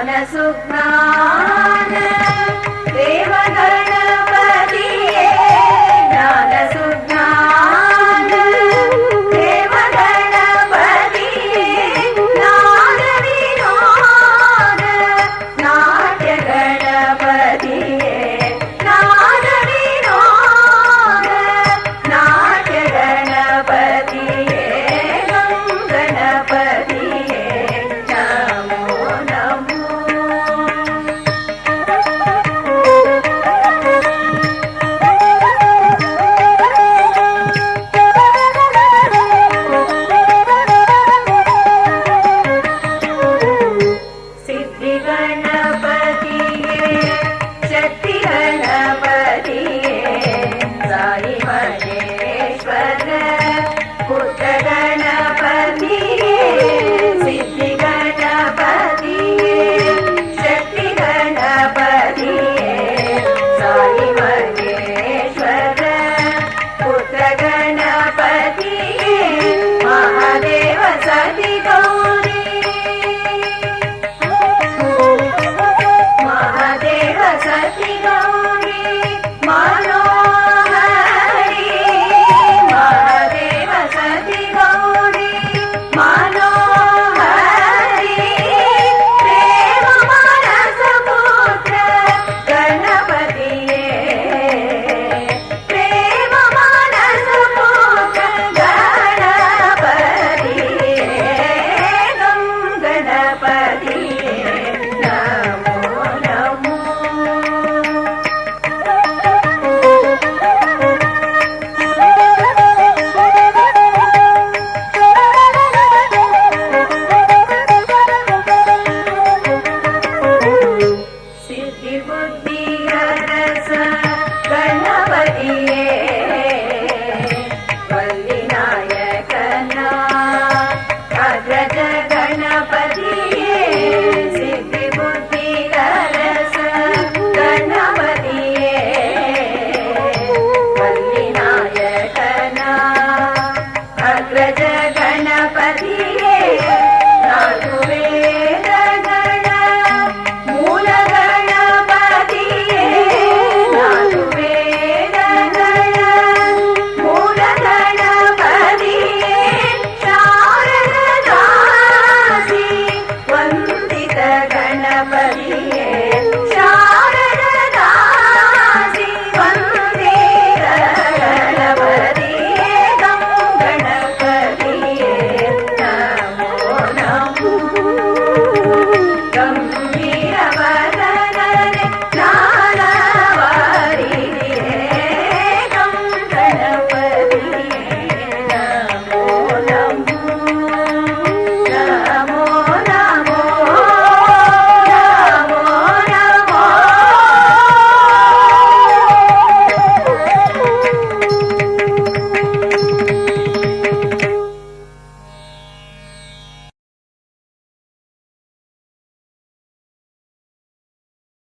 बालसुग्ना गणपति महादेव सति गौरी महादेव सति गौरी गज गणपति